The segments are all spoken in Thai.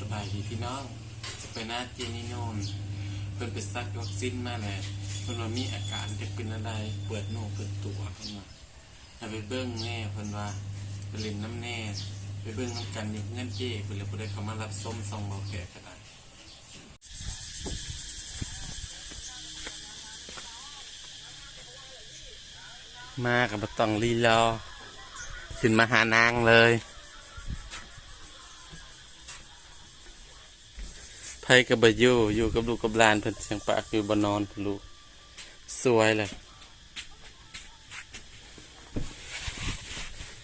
สบายดีพี่น้องจะไปนาเจนี่โนนเพิ่นไปซักวัคซีนมาแล้วเพิ่นว่ามีอาการจะเป็นอะไรเปิดโหนกเปิดตัวเพิ่นว่าให้ไปเบิ่งแน่เพิ่นว่าไปเล่นน้ำแน่ ไปเบิ่งน้ำกันอยู่เงินเจ้เพิ่นเลยบ่ได้เข้ามารับส้มซองเบาแก่ก็ได้มากับต้องรีรอขึ้นมาหานางเลย ไผกับบอยู่อยู่กับลูกกับหลานเพิ่นเสียงปากอยู่บนนอนเพิ่นลูกสวยเลย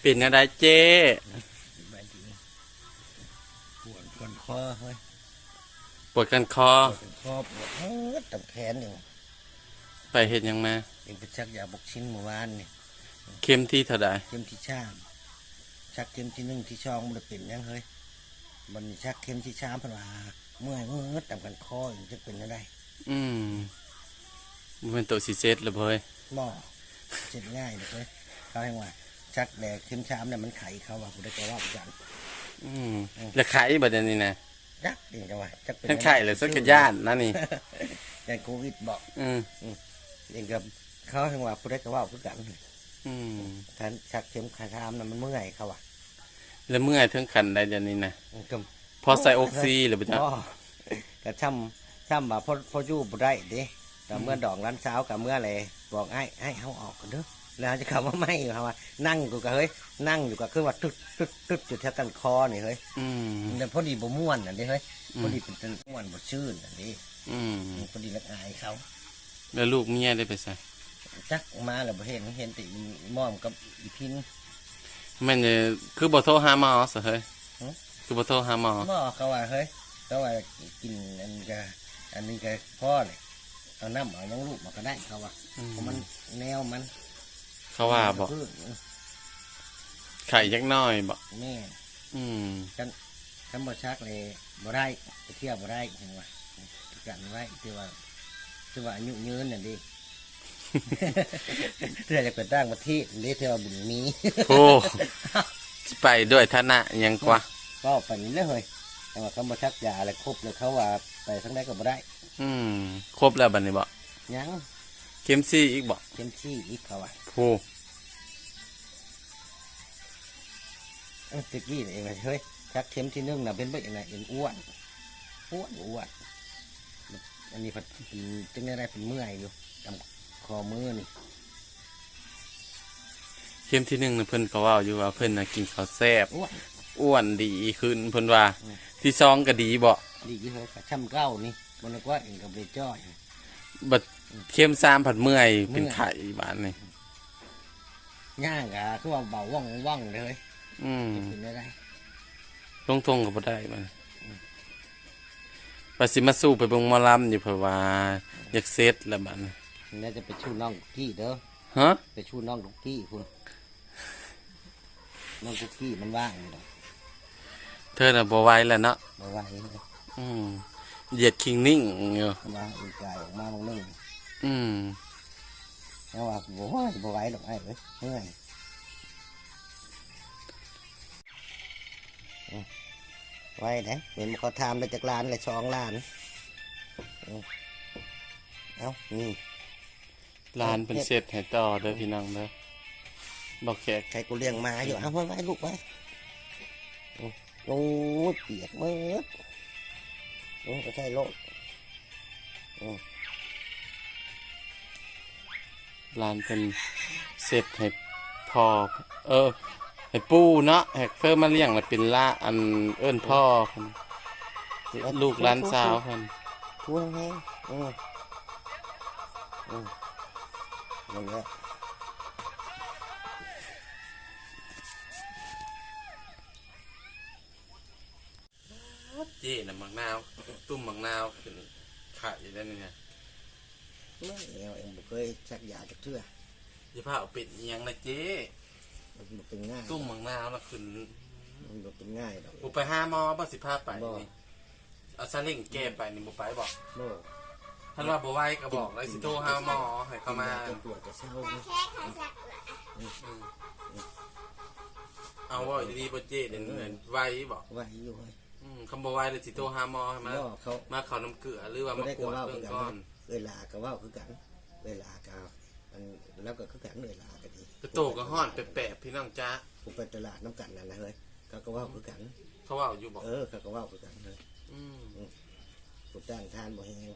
เป็นอะไรเจ๊บายดีปวดก้นคอเฮ้ยปวดกันคอปวดคอปวดเฮ้ยตับแขนอยู่ไปเห็นยังมาเองไปชักยาบกชิ้นเมื่อวานนี่เข้มที่เท่าใดเข็มที่ชามชักเข็มที่หนึ่งที่ช่องมันเป็นยังเฮ้ย มันชักเข็มที่ชามเพนว่าเมื่อยเมื่อยตับกันคออยู่จะเป็นอะไรอืมมันเป็นตัวสีเซตเลยเฮ้ยหม้อเจ็ดง่ายเลยเฮ้ยเขาให้ว่าชักแดกเข็มชามเนี่ยมันไขเขาว่ากูได้แกว่าประกันอืมแล้วไข่บัดเดี๋ยวนี้นะยักเองจังว่าจักเป็นทั้งไข่เลยสักกะย่านนั่นนี่แต่โควิดบอกอืมเองกับเขาให้ว่ากูได้แกว่าประกันอืมท่านชักเข็มขาชามน่ะมันเมื่อยเขาว่ะ แล้วเมื่อยถึงขันใดเดี๋ยวนี้นะมันก็พอใส่ออกซิหรือเปล่าพ่อก็ช่ำช่ำมาพ่อพ่ออยู่บ่ได้เด้แต่เมื่อดอกร้านเช้ากับเมื่ออะไรบอกไอ้ไอ้เขาออกกันเด้อแล้วจะคำว่าไม่อยู่ครับว่านั่งอยู่กับเฮ้ยนั่งอยู่กับคือว่าตึ๊ดตึ๊ดตึ๊ดจุดแถวกันคอนี่เฮ้ยอืม แต่พอดีบ่ม่วนอะเด้เฮ้ยอืมพอดีเป็นต้นม่วนบ่ชื่นอะเด้อืม พอดีละอายเขา แล้วลูกเมียได้ไปใส่จักมาแล้วบ่เห็นเห็นแต่อีม่อมกับอีพิน แม่นจะคือบ่โทรหาหมอซะเฮ้ยฮะ คือบ่โทรหาหมอหม้อเขาว่าเฮ้ยเขาว่ากินอันนี้ก็อันนี้ก็พ่อเลยเอาน้ำเอายังลูกมาก็ได้เขาว่าอืมเพราะมันแนวมันเขาว่าบอกพืชไข่ยักน้อยบอกแม่อืมฉันบ่ชักเลยบ่ได้ไปเที่ยวบ่ได้เห็นว่ากันไว้ที่ว่าที่ว่าอายุยืนน่ะดิ เพื่อจะเปิดตั้งประเทศนี่เที่ยวาบุญมีโอ้สิไปด้วยฐานะหยังกว่า ก็ไปนี่เลยเฮ้ยแต่ว่าเขาบ่ชักยาอะไรครบเลยเขาว่าไปทั้งได้ก็บ่ได้อืมครบแล้วบัดนี้บอกยังเข็มซี่อีกบอกเข้มซี่อีกเขาว่าโอ้เออตะกี้นี่เองว่าเฮ้ยชักเข็มที่หนึ่งน่ะเป็นไปยังไงเอ็นอ้วนอ้วนอ้วนอันนี้เพิ่นเป็นจังได๋เป็นเมื่อยอยู่ตำ คอมือนี่เข็มที่หนึ่งน่ะเพิ่นก็เว่าอยู่ว่าเพิ่นน่ะกินข้าวแซ่บอ้วนอ้วนดีขึ้นเพิ่นว่าอืมที่ซองก็ดีบ่ดีที่เขากระช่ำเก้านี่มันนึกว่าเองกับเบจ้อยบัดเข้มซ้ำผัดเมื่อยเป็นเมื่อยไข่บานนี่ย่างกะคือว่าเบาว่องว่องเลยอืมจะเป็นได้ไรลงทงก็บ่ได้มันว่าสิมาสู้ไปเบิ่งหมอลำอยู่เพิ่นว่าอยากเซตแล้วบัดนี้ น่าจะไปชูน้องกุกกี้เด้อฮะไปชูน้องกุกกี้คุณน้องกุกกี้มันว่างอยู่ดอกเธอน่ะบ่ไหวแล้วเนาะมาไหวเลยอืมเหยียดคิงนิ่งอยู่มาอีกกายออกมาบางนึงอืมแล้วว่าโอ้ยบ่ไหวดอกไอ้เอ้ยเมื่อยอืมไหวเด้เป็นเขาทำได้จากล้านเลยสองล้านอืมเอ้านี่ ลานเป็นเสร็จให้ต่อเด้อพี่น้องเด้อบอกแขกใครกูเลี้ยงมาอยู่เอาไว้ไว้ลูกไว้อืมโอ้ยเปียกเมื่ออืมก็ใช่โลดลานเป็นเสร็จให้พ่อเออให้ปู่เนาะให้เพิ่มมาเลี้ยงแล้วเป็นละอันเอิ้นพ่อเพิ่นลูกหลานสาวเพิ่นทั่วแห้งอืมอืม อย่างเงี้ยเจ๊น่ะมักนาว ตุ้มมักนาวขึ้นไข่ได้นี่นะไม่เอาเองบ่เคยชักยาจากเทื่ออย่าพาเอาเป็ดเอียงนะเจ๊มันบ่เป็นง่ายตุ้มมักนาวแล้วขึ้นมันบ่เป็นง่ายดอกบ่ไปหาหมอบ่สิพาไปบ่นี่เอาซาเล้งแก้ไปนี่บ่ไปบอกโน่ ท่านว่าบ่ไหวก็บอกเลยสิโทรหาหมอให้เขามาจนปวดจะเศร้านะเอาว่าดีๆบ่เจ๊เดี๋ยวเงินไหวบอกไหวอยู่เว้ยอืมคำบอกว่าเดี๋ยวสิโทรหาหมอให้มาบ่เขามาเขาน้ำเกลือหรือว่าบ่มาได้กก็วดเว้าเบื้คือองกันก้อนเวลาก็เว้าคือกัน เวลาก็อันแล้วก็คือกันเวลาก็ดีกระโตกก็ห้อนแปะๆพี่น้องจ้าผมไปตลาดน้ำกันนั่นนะเฮ้ยเขาก็เว้าคือกัน เขาว่าอยู่บอกเออเขาก็เว้าคือกันเลยอืม ผมจ้างทานบ่แฮง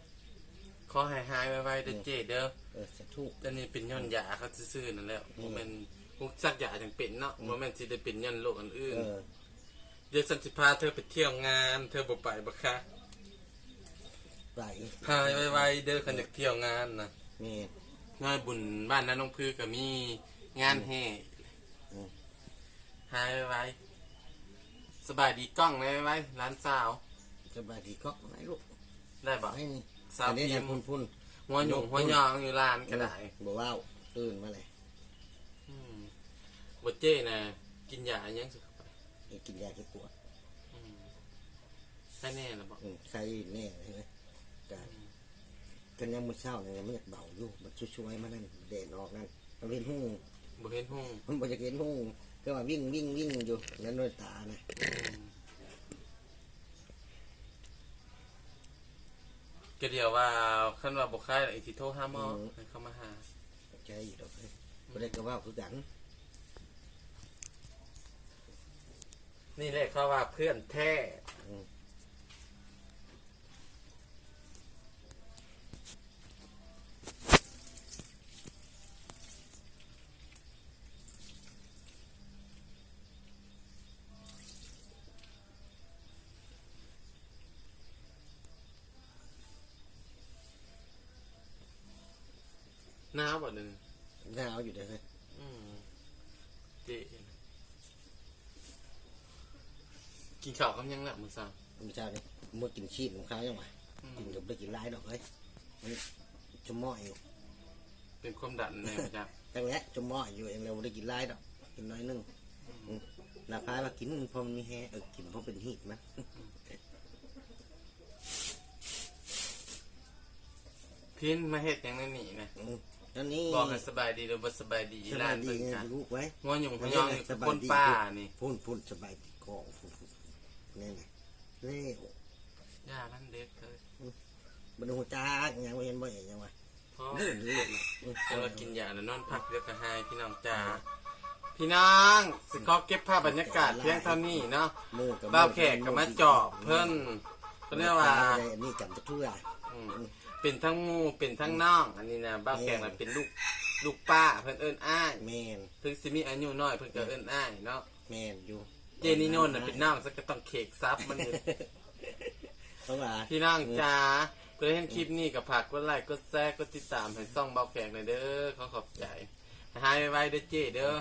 ขอให้หายไวๆเด้อเจเด้อเออสะทุกแต่นี่เป็นย้อนยาเขาซื่อๆนั่นแหละอืบ่มแม่นพวกซักยาจังเป็นเนาะบ่แม่นสิได้เป็นย้อนโรคอันอื่น เออเดี๋ยวฉันสิพาเธอไปเที่ยวงาน เธอบ่ไปบ่คะไปหายไวๆเด้อคันอยากเที่ยวงานน่ะแม่งานบุญบ้านนั้นน้องพือก็มีงานแห่อืม หายไวๆสบายดีกล้องเลยไว้ร้านสาวสบายดีก็ไหนลูกได้บ่ ให้นี่ สาวอันนี้พินะมพุ่นพ์พุ่นหัวหยุ่งหัวยองอยู่ร้านก็ได้บ่เว้าตื่นมาเลยอืมบ่เจ้น่ะกินยาอิหยังสิเข้าไปให้กินยาแก้ปวดอืมใช่แน่แล้วบ่อืมใครแน่เลยนะก็กันยังมื้อเช้าเนี่ยมันอยากเบาอยู่มันช่วยๆมานั่นแดดออกนั่นมันเห็นหูบ่เห็นหุ่งมันบ่จะเห็นหูก็ว่าวิ่งวิ่งวิ่งอยู่นั่นด้วยตานะ ก็เดียวว่าคันว่าบ่คายไอ้ที่โทรหาหมอให้เข้ามาหา ใจอยู่ดอกเอ้ยบ่ได้ก็เว่าคือกันนี่แหละเขาว่าเพื่อนแท้ห นาวบ่เดยวนึงหนาวอยู่เด้อเฮ้ยอืมเจกินข้าวกับยังละมื้อเช้ามื้อเช้านี่มื้อกินชีสของเขายังว่ากินกับได้กินหลายดอกเอ้ยมันจะม้อยอยู่เป็นความดันแน่จ้ะจังแหละจะม้อยอยู่เองเราบ่ได้กินหลายดอกกินน้อยหนึงอืมนาพายว่ากินเพอมันมีแฮเออกินเพราะเป็นฮีตมันพินมาเฮ็ดหยังนั่นนี่นะ อืมแล้วนี่บอกให้สบายดีหรือบ่สบายดีสร้าบายนดีเพิ่นไงกันลูกไว้หัวหยุ่งหัวยองอยู่กับคนป้านี่พุ่นพุ่นสบายดีกองพุ่นพุ่นนี่ไงเร็วย่านั่นเด็กเลยบรรดูจ้ายังไม่เห็นบ่เห็นยังวะเพราะเลื่อนเลื่อนจะมากินยาแล้วนอนพักเรียกกระหายพี่น้องจ้าพี่น้องสิขอเก็บภาพบรรยากาศเพียงเท่านี้เนาะหมู่กับบ้าวแขกก็มาเจาะเพิ่นเขาเรียกว่าอันนี้กันจะทั่วอืม เป็นทั้งหมูเป็นทั้งน้อง อันนี้นะบ้าวแขกน่ะเป็นลูกลูกป้าเพิ่นเอิ้นอ้ายแมนเพิ่งสิมีอายุน้อยเพิ่นก็เอิ้นอ้ายเนาะแมนอยู่เจนี่โน่นน่ะเป็นน้องสักก็ต้องเคกซับมันอยู่ เพราะว่าพี่น้องจ้าเพื่อเห็นคลิปนี้กับผักกดไลค์กดแชร์กดติดตามให้ซ่องเบาแขกหน่อยเด้อขอขอบใจหายไวๆเด้อเจเด้อ